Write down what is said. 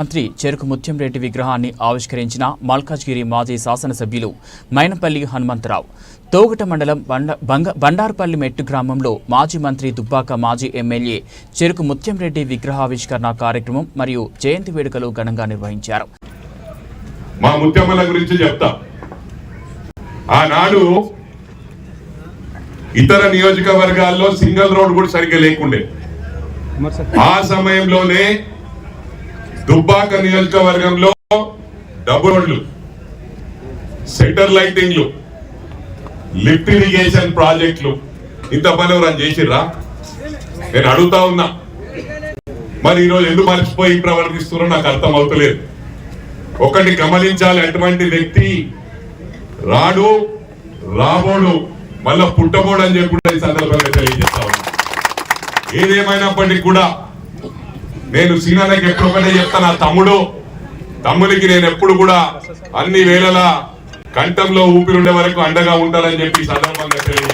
మంత్రి చెరుకు ముత్యంరెడ్డి విగ్రహాన్ని ఆవిష్కరించిన మల్కాజ్గిరి మాజీ శాసనసభ్యులు మైనపల్లి హనుమంతరావు. తోగట మండలం బండ బండారుపల్లి మెట్టు గ్రామంలో మాజీ మంత్రి దుబ్బాక మాజీ ఎమ్మెల్యే చెరుకు ముత్యంరెడ్డి విగ్రహావిష్కరణ కార్యక్రమం మరియు జయంతి వేడుకలు ఘనంగా నిర్వహించారు. మా ముత్యమ్మల గురించి చెప్తా. ఆనాడు ఇతర నియోజకవర్గాల్లో సింగిల్ రోడ్ కూడా సరిగ్గా లేకుండే. ఆ సమయంలోనే దుబ్బాక నియోజకవర్గంలో డబుల్ రోడ్లు సెంటర్ లైటింగ్లు లిఫ్ట్ ఇరిగేషన్ ప్రాజెక్టులు ఇంత పని ఎవరైనా చేసిర్రా? నేను అడుగుతా ఉన్నా. మరి ఈరోజు ఎందుకు మర్చిపోయి ప్రవర్తిస్తున్నారో నాకు అర్థం అవుతలేదు. ఒకటి గమనించాలి అటువంటి వ్యక్తి రాడు రాబోడు మళ్ళా పుట్టబోడు అని చెప్పి కూడా ఈ సందర్భంగా తెలియజేస్తా ఉన్నా. ఏదేమైనప్పటికీ కూడా నేను సీనానికి ఎప్పుడు ఒకటే చెప్తాను ఆ తమ్ముడు తమ్ముడికి నేను ఎప్పుడు కూడా అన్ని వేళలా కంఠంలో ఊపిరి ఉండే వరకు అండగా ఉంటానని చెప్పి ఈ సందర్భంగా తెలియజేస్తా